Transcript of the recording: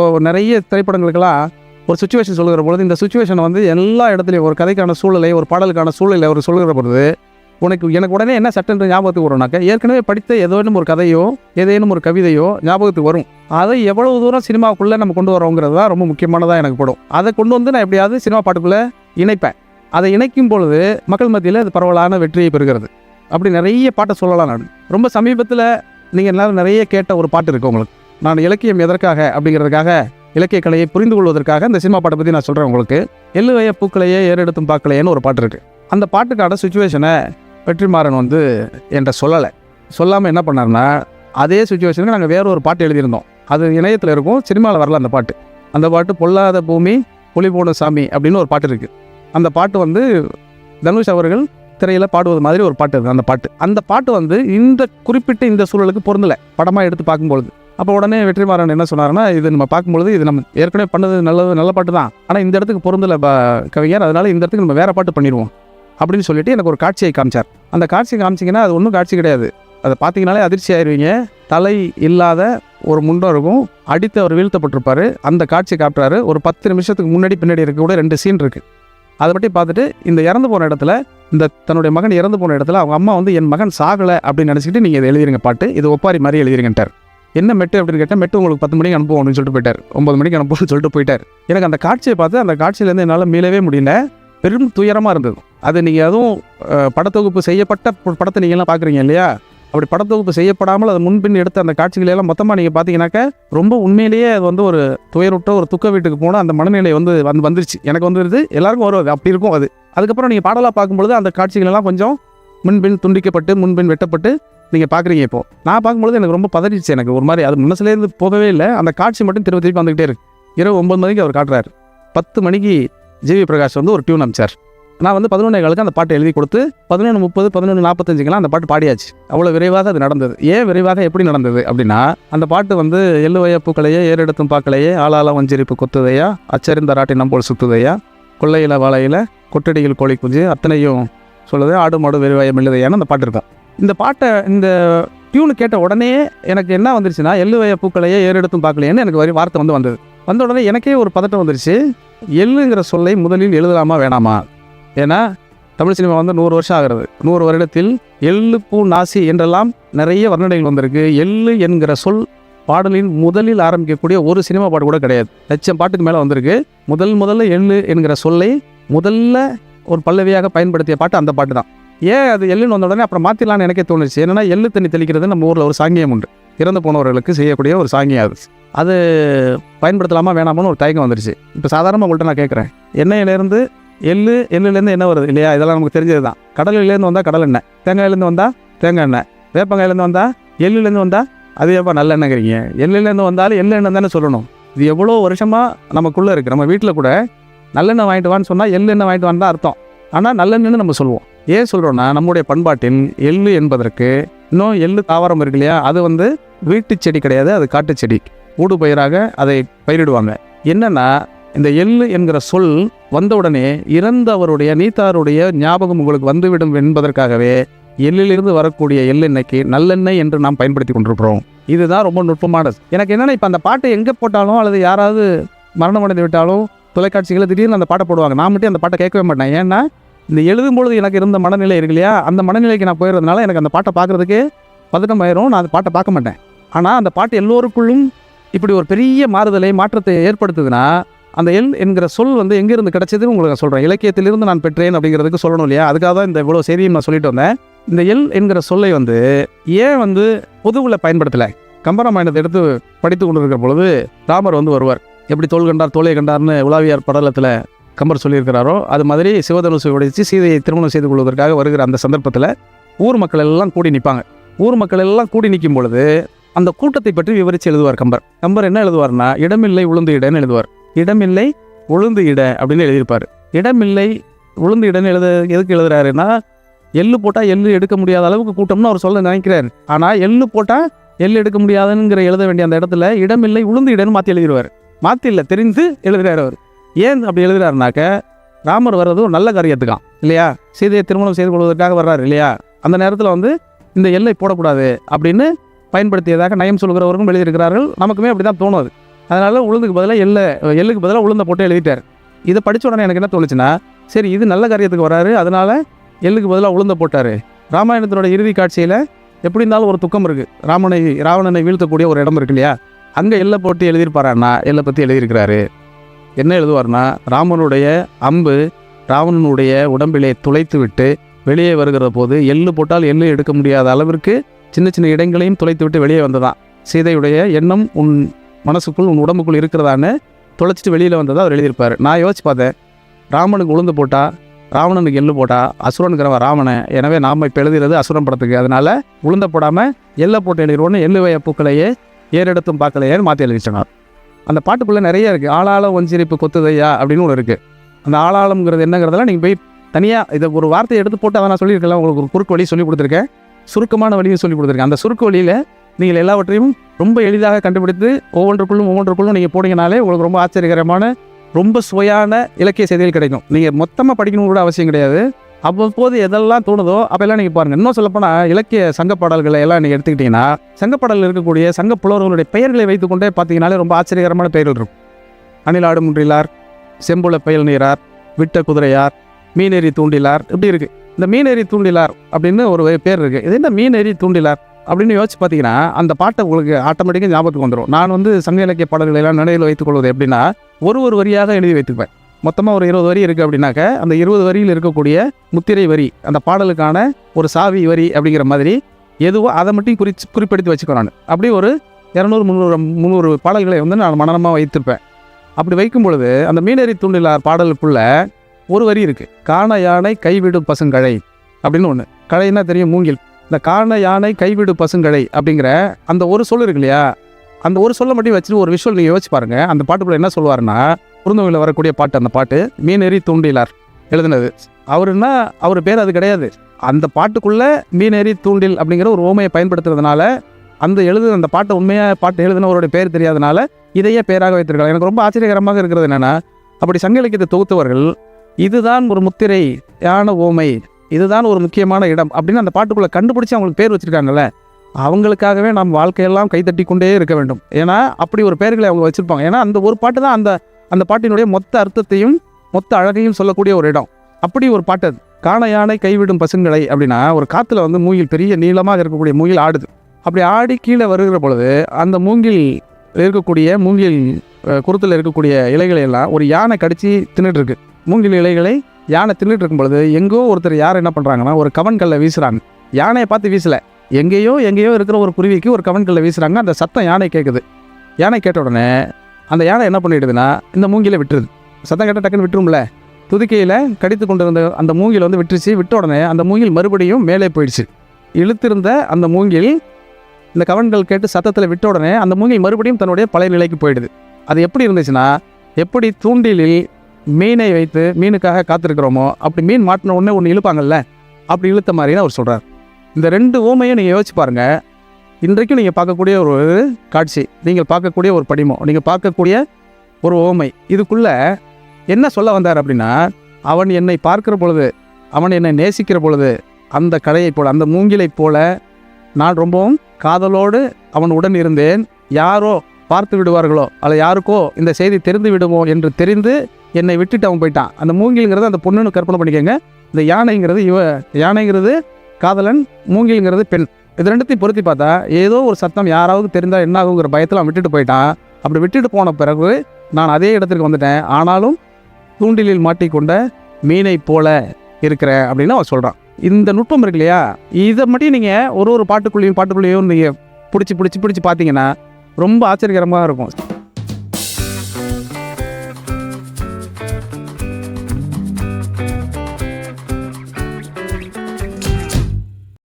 இப்போது நிறைய திரைப்படங்களுக்கெல்லாம் ஒரு சுச்சுவேஷன் சொல்லுகிற பொழுது இந்த சுச்சுவேஷனை வந்து எல்லா இடத்துலையும் ஒரு கதைக்கான சூழலை ஒரு பாடலுக்கான சூழ்நிலை அவர் சொல்லுகிற பொழுது உனக்கு எனக்கு உடனே என்ன சட்டென்று ஞாபகத்துக்கு வரும்னாக்க ஏற்கனவே படித்த ஏதேனும் ஒரு கதையோ ஏதேனும் ஒரு கவிதையோ ஞாபகத்துக்கு வரும். அதை எவ்வளவு தூரம் சினிமாவுக்குள்ளே நம்ம கொண்டு வரோங்கிறது தான் ரொம்ப முக்கியமானதாக எனக்கு படும். அதை கொண்டு வந்து நான் எப்படியாவது சினிமா பாட்டுக்குள்ளே இணைப்பேன். அதை இணைக்கும் பொழுது மக்கள் மத்தியில் அது பரவலான வெற்றியை பெறுகிறது. அப்படி நிறைய பாட்டை சொல்லலாம் நான். ரொம்ப சமீபத்தில் நீங்கள் எல்லாரும் நிறைய கேட்ட ஒரு பாட்டு இருக்கு உங்களுக்கு. நான் இலக்கியம் எதற்காக அப்படிங்கிறதுக்காக இலக்கிய கலையை புரிந்து கொள்வதற்காக இந்த சினிமா பாட்டை பற்றி நான் சொல்கிறேன் உங்களுக்கு. எள்ளுவைய பூக்களையே ஏறெடுத்தும் பார்க்கலையேன்னு ஒரு பாட்டு இருக்குது அந்த பாட்டுக்கான சுச்சுவேஷனை வெற்றிமாறன் வந்து என்கிட்ட சொல்லலை. சொல்லாமல் என்ன பண்ணாருன்னா அதே சுச்சுவேஷனுக்கு நாங்கள் வேற ஒரு பாட்டு எழுதியிருந்தோம். அது இணையத்தில் இருக்கும் சினிமாவில் வரல அந்த பாட்டு. அந்த பாட்டு பொல்லாத பூமி புலி போன சாமி அப்படின்னு ஒரு பாட்டு இருக்குது அந்த பாட்டு வந்து தனுஷ் அவர்கள் திரையில் பாடுவது மாதிரி ஒரு பாட்டு இருக்குது அந்த பாட்டு. அந்த பாட்டு வந்து இந்த குறிப்பிட்ட இந்த சூழலுக்கு பொருந்தலை. படமாக எடுத்து பார்க்கும்பொழுது. அப்போ உடனே வெற்றிமாறன் என்ன சொன்னாருன்னா இது நம்ம பார்க்கும்பொழுது இது நம்ம ஏற்கனவே பண்ணது நல்லது நல்ல பாட்டு தான். ஆனால் இந்த இடத்துக்கு பொருந்தலை ப- கவிஞர். அதனால இந்த இடத்துக்கு நம்ம வேறு பாட்டு பண்ணிடுவோம். அப்படின்னு சொல்லிட்டு எனக்கு ஒரு காட்சியை காமிச்சார். அந்த காட்சியை காமிச்சிங்கன்னா அது ஒன்றும் காட்சி கிடையாது. அதை பார்த்தீங்கனாலே அதிர்ச்சி ஆயிடுவீங்க தலை இல்லாத ஒரு முண்டம் இருக்கும். அடித்து அவர் வீழ்த்தப்பட்டிருப்பார். அந்த காட்சியை காட்டுறாரு. ஒரு பத்து நிமிஷத்துக்கு முன்னாடி பின்னாடி இருக்க கூட ரெண்டு சீன் இருக்குது அதை பற்றி பார்த்துட்டு இந்த இறந்து போன இடத்துல இந்த தன்னுடைய மகன் இறந்து போன இடத்துல அவங்க அம்மா வந்து என் மகன் சாகலை அப்படின்னு நினச்சிக்கிட்டு நீங்கள் இதை எழுதிருங்க பாட்டு. இது ஒப்பாரி மாதிரி எழுதிருங்கன்ட்டார். என்ன மெட்டு? அப்படின்னு கேட்டால் மெட்டு உங்களுக்கு பத்து மணிக்கு அனுப்புவோம் அப்படின்னு சொல்லிட்டு போயிட்டார். ஒன்பது மணிக்கு அனுப்புவோம்னு சொல்லிட்டு போயிட்டார். எனக்கு அந்த காட்சியை பார்த்து அந்த காட்சியிலேருந்து என்னால் மீளவே முடியல. பெரும் துயரமாக இருந்தது. அது நீங்கள் அதுவும் படத்தொகுப்பு செய்யப்பட்ட படத்தை நீங்கள்லாம் பார்க்குறீங்க இல்லையா? அப்படி படத்தொகுப்பு செய்யப்படாமல் அது முன்பின் எடுத்த அந்த காட்சிகளெல்லாம் மொத்தமாக நீங்கள் பார்த்தீங்கன்னாக்க ரொம்ப உண்மையிலேயே அது வந்து ஒரு துயருட்ட ஒரு துக்க வீட்டுக்கு போனால் அந்த மனநிலை வந்து வந்து வந்துருச்சு. எனக்கு வந்துருது எல்லாருக்கும் வரும். அது அப்படி இருக்கும் அது. அதுக்கப்புறம் நீங்கள் பாடலாக பார்க்கும்பொழுது அந்த காட்சிகளெல்லாம் கொஞ்சம் முன்பின் துண்டிக்கப்பட்டு முன்பின் வெட்டப்பட்டு நீங்கள் பார்க்குறீங்க இப்போ. நான் பார்க்கும்பொழுது எனக்கு ரொம்ப பதறிச்சு எனக்கு. ஒரு மாதிரி அது மனசுலேருந்து போகவே இல்லை. அந்த காட்சி மட்டும் திரும்ப திருப்பி வந்துகிட்டே இருக்கு. இரவு ஒம்பது மணிக்கு அவர் காட்டுறாரு. பத்து மணிக்கு ஜிவி பிரகாஷ் வந்து ஒரு டியூன் அமிச்சார். நான் வந்து பதினொன்றே காலுக்கு அந்த பாட்டை எழுதி கொடுத்து பதினொன்று முப்பது பதினொன்று நாற்பத்தஞ்சுக்கெல்லாம் அந்த பாட்டு பாடியாச்சு. அவ்வளோ விரைவாக அது நடந்தது. ஏன் விரைவாக எப்படி நடந்தது அப்படின்னா அந்த பாட்டு வந்து எள்ளுவய பூக்களையே ஏறெடுத்தும் பார்க்கலையே ஆளாள வஞ்சிரிப்பு கொத்துதையா அச்சரிந்த ராட்டி நம்போல் சுத்துதையா கொள்ளையில வாழையில கொட்டடியில் கோழி குஞ்சு அத்தனையும் சொல்லுது. ஆடு மாடு விரைவாயம் இல்லதையான்னு அந்த பாட்டு இருக்கான் இந்த பாட்டை இந்த டியூனு கேட்ட உடனே எனக்கு என்ன வந்துருச்சுன்னா எள்ளுவய பூக்களையே ஏறெடுத்தும் பார்க்கலையேன்னு எனக்கு வரி வார்த்தை வந்து வந்தது. வந்த உடனே எனக்கே ஒரு பதட்டம் வந்துருச்சு. எள்ளுங்கிற சொல்லை முதலில் எழுதலாமா வேணாமா? ஏன்னா தமிழ் சினிமா வந்து நூறு வருஷம் ஆகிறது. நூறு வருடத்தில் எள்ளு பூ நாசி என்றெல்லாம் நிறைய வர்ணனைகள் வந்திருக்கு. எள்ளு என்கிற சொல் பாடலின் முதலில் ஆரம்பிக்கக்கூடிய ஒரு சினிமா பாட்டு கூட கிடையாது. லட்சம் பாட்டுக்கு மேலே வந்திருக்கு. முதல் முதல்ல எள்ளு என்கிற சொல்லை முதல்ல ஒரு பல்லவியாக பயன்படுத்திய பாட்டு அந்த பாட்டு தான். ஏன் அது எள்ளுன்னு வந்த உடனே அப்புறம் மாற்றிடலான்னு எனக்கே தோணுச்சு. என்னென்னா எள்ளு தண்ணி தெளிக்கிறது நம்ம ஊரில் ஒரு சாங்கியம் உண்டு. இறந்து போனவர்களுக்கு செய்யக்கூடிய ஒரு சாங்கியம் அது. அது பயன்படுத்தலாமா வேணாமான்னு ஒரு தயக்கம் வந்துருச்சு. இப்போ சாதாரணமாக உங்கள்கிட்ட நான் கேட்குறேன் எண்ணெயிலேருந்து எள்ளு எள்ளுலேருந்து என்ன வருது இல்லையா? இதெல்லாம் நமக்கு தெரிஞ்சது தான் கடலிலேருந்து வந்தால் கடல் எண்ணெய் தேங்காயிலேருந்து வந்தால் தேங்காய் எண்ணெய் வேப்பங்காயிலேருந்து வந்தால் எள்ளுலேருந்து வந்தால் அது எப்போ நல்ல எண்ணெய்ங்கிறீங்க? எள்ளுலேருந்து வந்தாலும் எள்ளு எண்ணெய் தானே சொல்லணும். இது எவ்வளோ வருஷமாக நமக்குள்ளே இருக்குது நம்ம வீட்டில் கூட நல்லெண்ணெய் வாங்கிட்டு வான்னு சொன்னால் எள்ளு எண்ணெய் வாங்கிட்டு வான்னு தான் அர்த்தம். ஆனால் நல்லெண்ணெய்னு நம்ம சொல்லுவோம். ஏன் சொல்கிறோன்னா நம்முடைய பண்பாட்டின் எள்ளு என்பதற்கு இன்னும் எள்ளு தாவரம் இருக்கு இல்லையா? அது வந்து வீட்டு செடி கிடையாது அது காட்டு செடி. ஊடு பயிராக அதை பயிரிடுவாங்க. என்னென்னா இந்த எள்ளு என்கிற சொல் வந்தவுடனே இறந்தவருடைய நீத்தாருடைய ஞாபகம் உங்களுக்கு வந்துவிடும் என்பதற்காகவே எள்ளிலிருந்து வரக்கூடிய எள்ளெண்ணெய்க்கு நல்லெண்ணெய் என்று நாம் பயன்படுத்தி கொண்டிருக்கிறோம். இதுதான் ரொம்ப நுட்பமானது. எனக்கு என்னென்னா இப்போ அந்த பாட்டை எங்கே போட்டாலும் அல்லது யாராவது மரணம் அடைந்து விட்டாலும் தொலைக்காட்சிகளில் திடீர்னு அந்த பாட்டை போடுவாங்க. நான் மட்டும் அந்த பாட்டை கேட்கவே மாட்டேன். ஏன்னா இந்த எழுதும் பொழுது எனக்கு இருந்த மனநிலை இருக்கு இல்லையா? அந்த மனநிலைக்கு நான் போயிடுறதுனால எனக்கு அந்த பாட்டை பார்க்குறதுக்கு பதட்டம் ஆயிரும் நான் அந்த பாட்டை பார்க்க மாட்டேன். ஆனால் அந்த பாட்டு எல்லோருக்குள்ளும் இப்படி ஒரு பெரிய மாறுதலை மாற்றத்தை ஏற்படுத்துதுன்னா அந்த எல் என்கிற சொல் வந்து எங்கேருந்து கிடச்சதுன்னு உங்களுக்கு நான் சொல்கிறேன் இலக்கியத்திலிருந்து நான் பெற்றேன் அப்படிங்கிறதுக்கு சொல்லணும் இல்லையா? அதுக்காக தான் இந்த இவ்வளோ செய்தியும் நான் சொல்லிட்டு வந்தேன். இந்த எல் என்கிற சொல்லை வந்து ஏன் வந்து பொதுவில் பயன்படுத்தலை? கம்பராமாயணத்தை எடுத்து படித்து கொண்டு இருக்கிற பொழுது ராமர் வந்து வருவார். எப்படி தோல் கண்டார் தோலை கண்டார்னு உலாவியார் படலத்தில் கம்பர் சொல்லியிருக்கிறாரோ அது மாதிரி சிவதனுசு உடைச்சு சீதையை திருமணம் செய்து கொள்வதற்காக வருகிற அந்த சந்தர்ப்பத்தில் ஊர் மக்கள் எல்லாம் கூடி நிற்பாங்க ஊர் மக்கள் எல்லாம் கூடி நிற்கும் பொழுது அந்த கூட்டத்தை பற்றி விவரித்து எழுதுவார் கம்பர். கம்பர் என்ன எழுதுவார்னா இடமில்லை உளுந்து இடன்னு எழுதுவார். இடமில்லை உளுந்து இட அப்படின்னு எழுதியிருப்பார். இடமில்லை உளுந்து இடன்னு எழுத எதுக்கு எழுதுறாருன்னா எள்ளு போட்டால் எள்ளு எடுக்க முடியாத அளவுக்கு கூட்டம்னு அவர் சொல்ல நினைக்கிறார். ஆனால் எள்ளு போட்டால் எள்ளு எடுக்க முடியாதுங்கிற எழுத வேண்டிய அந்த இடத்துல இடமில்லை உளுந்து இடன்னு மாற்றி எழுதிடுவார் மாற்றி இல்லை தெரிந்து எழுதுகிறார் அவர். ஏன் அப்படி எழுதுறாருனாக்க ராமர் வர்றது ஒரு நல்ல காரியத்துக்கான் இல்லையா? சீதையை திருமணம் செய்து கொள்வதற்காக வர்றாரு இல்லையா? அந்த நேரத்தில் வந்து இந்த எல்லை போடக்கூடாது அப்படின்னு பயன்படுத்தியதாக நயம் சொல்கிறவர்களும் எழுதியிருக்கிறார்கள். நமக்குமே அப்படி தான் தோணுது அதனால் உளுந்துக்கு பதிலாக எல்லை எள்ளுக்கு பதிலாக உளுந்தை போட்டு எழுதிட்டார். இதை படித்த உடனே எனக்கு என்ன தோணுச்சுன்னா சரி இது நல்ல காரியத்துக்கு வராரு அதனால் எள்ளுக்கு பதிலாக உளுந்த போட்டார். ராமாயணத்தினோட இறுதி காட்சியில் எப்படி இருந்தாலும் ஒரு துக்கம் இருக்குது ராமனை ராவணனை வீழ்த்தக்கூடிய ஒரு இடம் இருக்கு இல்லையா? அங்கே எல்லை போட்டு எழுதியிருப்பாரான்னா எல்லை பற்றி எழுதியிருக்கிறாரு. என்ன எழுதுவார்னா ராமனுடைய அம்பு ராவணனுடைய உடம்பிலே துளைத்து விட்டு வெளியே வருகிற போது எள்ளு போட்டால் எள்ளு எடுக்க முடியாத அளவிற்கு சின்ன சின்ன இடங்களையும் துளைத்து விட்டு வெளியே வந்ததான் சீதையுடைய எண்ணம் உன் மனசுக்குள் உன் உடம்புக்குள் இருக்கிறதான்னு துளைச்சிட்டு வெளியில் வந்ததாக அவர் எழுதியிருப்பார். நான் யோசிச்சு பார்த்தேன். ராமனுக்கு உளுந்து போட்டால் ராவணனுக்கு எள்ளு போட்டா அசுரனுங்கிறவன் ராவணன். எனவே நாம் இப்போ எழுதுகிறது அசுரன் படத்துக்கு. அதனால் உளுந்த போடாமல் எல்லை போட்டு எழுதிடுவோன்னு எள்ளு வய பூக்களையே ஏறெடுத்தும் பார்க்கலையேன்னு மாற்றி எழுதிச்சனார் அந்த பாட்டுக்குள்ளே நிறைய இருக்குது ஆளாளம் ஒஞ்சிரிப்பு கொத்துதையா அப்படின்னு ஒன்று இருக்குது அந்த ஆளாளம்ங்கிறது என்னங்கிறதெல்லாம் நீங்கள் போய் தனியாக இதை ஒரு வார்த்தையை எடுத்து போட்டு அதை நான் சொல்லியிருக்கலாம் உங்களுக்கு ஒரு குறுக்கு வழி சொல்லி கொடுத்துருக்கேன். சுருக்கமான வழியும் சொல்லி கொடுத்துருக்கேன். அந்த சுருக்கு வழியில் நீங்கள் எல்லாவற்றையும் ரொம்ப எளிதாக கண்டுபிடித்து ஒவ்வொன்றுக்குள்ளும் ஒவ்வொன்றுக்குள்ளும் நீங்கள் போனீங்கனாலே உங்களுக்கு ரொம்ப ஆச்சரியகரமான ரொம்ப சுவையான இலக்கிய செய்திகள் கிடைக்கும். நீங்கள் மொத்தமாக படிக்கணும் கூட அவசியம் கிடையாது. அவ்வப்போது எதெல்லாம் தோணுதோ அப்போல்லாம் நீங்கள் பாருங்கள் இன்னும் சொல்லப்போனால் இலக்கிய சங்க பாடல்களை எல்லாம் நீங்கள் எடுத்துக்கிட்டிங்கன்னா சங்கப்பாடலில் இருக்கக்கூடிய சங்க புலவர்களுடைய பெயர்களை வைத்துக்கொண்டே பார்த்தீங்கனாலே ரொம்ப ஆச்சரியகரமான பெயர்கள் இருக்கும். அணிலாடு முன்றிலார் செம்புல பயல் நீரார் விட்ட குதிரையார் மீனெறி தூண்டிலார் இப்படி இருக்குது இந்த மீனெறி தூண்டிலார் அப்படின்னு ஒரு பேர் இருக்குது இது என்ன மீனெறி தூண்டிலார் அப்படின்னு யோசிச்சு பார்த்தீங்கன்னா அந்த பாட்டை உங்களுக்கு ஆட்டோமேட்டிக்காக ஞாபகத்துக்கு வந்துடும் நான் வந்து சங்க இலக்கிய பாடல்களை எல்லாம் நினைவில் வைத்துக் கொள்வது எப்படின்னா ஒரு ஒரு வரியாக எழுதி வைத்துப்பேன் மொத்தமாக ஒரு இருபது வரி இருக்குது அப்படின்னாக்க அந்த இருபது வரியில் இருக்கக்கூடிய முத்திரை வரி அந்த பாடலுக்கான ஒரு சாவி வரி அப்படிங்கிற மாதிரி எதுவோ அதை மட்டும் குறிச்சு குறிப்பிடுத்தி வச்சுக்கிறேன் நான். அப்படி ஒரு இரநூறு முந்நூறு முந்நூறு பாடல்களை வந்து நான் மனநமாக வைத்திருப்பேன். அப்படி வைக்கும் பொழுது அந்த மீனறி தூண்டிலார் பாடலுக்குள்ள ஒரு வரி இருக்குது காண யானை கைவிடும் பசுங்கழை அப்படின்னு ஒன்று கழைன்னா தெரியும் மூங்கில். இந்த காண யானை கைவிடு பசுங்கழை அப்படிங்கிற அந்த ஒரு சொல் இருக்கு இல்லையா? அந்த ஒரு சொல்லை மட்டும் வச்சுட்டு ஒரு விஷுவல் நீங்கள் யோசிச்சு பாருங்கள் அந்த பாட்டுக்குள்ள என்ன சொல்லுவாருன்னா குறுந்தொகையில் வரக்கூடிய பாட்டு அந்த பாட்டு மீனெறி தூண்டிலார் எழுதுனது. அவருன்னா அவர் பேர் அது கிடையாது. அந்த பாட்டுக்குள்ளே மீனெறி தூண்டில் அப்படிங்கிற ஒரு ஓமையை பயன்படுத்துறதுனால அந்த எழுது அந்த பாட்டை உண்மையாக பாட்டு எழுதினவருடைய பேர் தெரியாதனால இதையே பேராக வைத்திருக்கலாம் எனக்கு ரொம்ப ஆச்சரியகரமாக இருக்கிறது என்னென்னா அப்படி சங்க இலக்கியத்தை தொகுத்தவர்கள் இதுதான் ஒரு முத்திரை யான ஓமை இதுதான் ஒரு முக்கியமான இடம் அப்படின்னு அந்த பாட்டுக்குள்ளே கண்டுபிடிச்சி அவங்களுக்கு பேர் வச்சுருக்காங்கல்ல அவங்களுக்காகவே நாம் வாழ்க்கையெல்லாம் கைத்தட்டி கொண்டே இருக்க வேண்டும். ஏன்னா அப்படி ஒரு பெயர்களை அவங்க வச்சுருப்பாங்க. ஏன்னா அந்த ஒரு பாட்டு தான் அந்த அந்த பாட்டினுடைய மொத்த அர்த்தத்தையும் மொத்த அழகையும் சொல்லக்கூடிய ஒரு இடம். அப்படி ஒரு பாட்டு அது. காண யானை கைவிடும் பசுங்களை அப்படின்னா ஒரு காற்றுல வந்து மூங்கில் பெரிய நீளமாக இருக்கக்கூடிய மூங்கில் ஆடுது. அப்படி ஆடி கீழே வருகிற பொழுது அந்த மூங்கில் இருக்கக்கூடிய மூங்கில் குருத்தில் இருக்கக்கூடிய இலைகளை எல்லாம் ஒரு யானை கடிச்சு தின்னுட்டு இருக்கு மூங்கில் இலைகளை யானை தின்னுட்டு இருக்கும் பொழுது எங்கோ ஒருத்தர் யார் என்ன பண்ணுறாங்கன்னா ஒரு கவன் கல்லை வீசுகிறாங்க யானையை பார்த்து வீசலை. எங்கேயோ எங்கேயோ இருக்கிற ஒரு குருவிக்கு ஒரு கவன் கல்லை வீசுகிறாங்க அந்த சத்தம் யானை கேட்குது யானை கேட்ட உடனே அந்த யானை என்ன பண்ணிடுதுன்னா இந்த மூங்கில விட்டுருது. சத்தம் கேட்டால் டக்குன்னு விட்டுரும்ல. துதிக்கையில் கடித்து கொண்டு இருந்த அந்த மூங்கில் வந்து விட்டுருச்சு. விட்ட உடனே அந்த மூங்கில் மறுபடியும் மேலே போயிடுச்சு. இழுத்திருந்த அந்த மூங்கில் இந்த கவன்கள் கேட்டு சத்தத்தில் விட்ட உடனே அந்த மூங்கில் மறுபடியும் தன்னுடைய பழைய நிலைக்கு போயிடுது. அது எப்படி இருந்துச்சுன்னா எப்படி தூண்டிலில் மீனை வைத்து மீனுக்காக காத்திருக்கிறோமோ அப்படி மீன் மாட்டின உடனே ஒன்று இழுப்பாங்கல்ல அப்படி இழுத்த மாதிரி தான் அவர் சொல்கிறார் இந்த ரெண்டு ஓமையும் நீங்கள் யோசிச்சு பாருங்கள் இன்றைக்கும் நீங்கள் பார்க்கக்கூடிய ஒரு காட்சி நீங்கள் பார்க்கக்கூடிய ஒரு படிமம் நீங்கள் பார்க்கக்கூடிய ஒரு ஓமை. இதுக்குள்ளே என்ன சொல்ல வந்தார் அப்படின்னா அவன் என்னை பார்க்கிற பொழுது அவன் என்னை நேசிக்கிற பொழுது அந்த கடையைப் போல அந்த மூங்கிலைப் போல நான் ரொம்பவும் காதலோடு அவன் உடன் இருந்தேன். யாரோ பார்த்து விடுவார்களோ அல்ல யாருக்கோ இந்த செய்தி தெரிந்து விடுவோம் என்று தெரிந்து என்னை விட்டுட்டு அவன் போயிட்டான். அந்த மூங்கிலுங்கிறது அந்த பொண்ணுன்னு கற்பனை பண்ணிக்கோங்க. இந்த யானைங்கிறது இவ யானைங்கிறது காதலன் மூங்கிலுங்கிறது பெண். இது ரெண்டுத்தையும் பொருத்தி பார்த்தா ஏதோ ஒரு சத்தம் யாராவது தெரிந்தால் என்ன ஆகுங்கிற பயத்தில் அவன் விட்டுட்டு போயிட்டான். அப்படி விட்டுட்டு போன பிறகு நான் அதே இடத்திற்கு வந்துட்டேன். ஆனாலும் தூண்டிலில் மாட்டிக்கொண்ட மீனை போல இருக்கிறேன் அப்படின்னு அவன் சொல்கிறான் இந்த நுட்பம் இருக்கு இல்லையா? இதை மட்டும் நீங்கள் ஒரு ஒரு பாட்டுக்குள்ளேயும் பாட்டுக்குள்ளேயும் நீங்கள் பிடிச்சி பிடிச்சி பிடிச்சி பார்த்தீங்கன்னா ரொம்ப ஆச்சரியகரமாக இருக்கும்.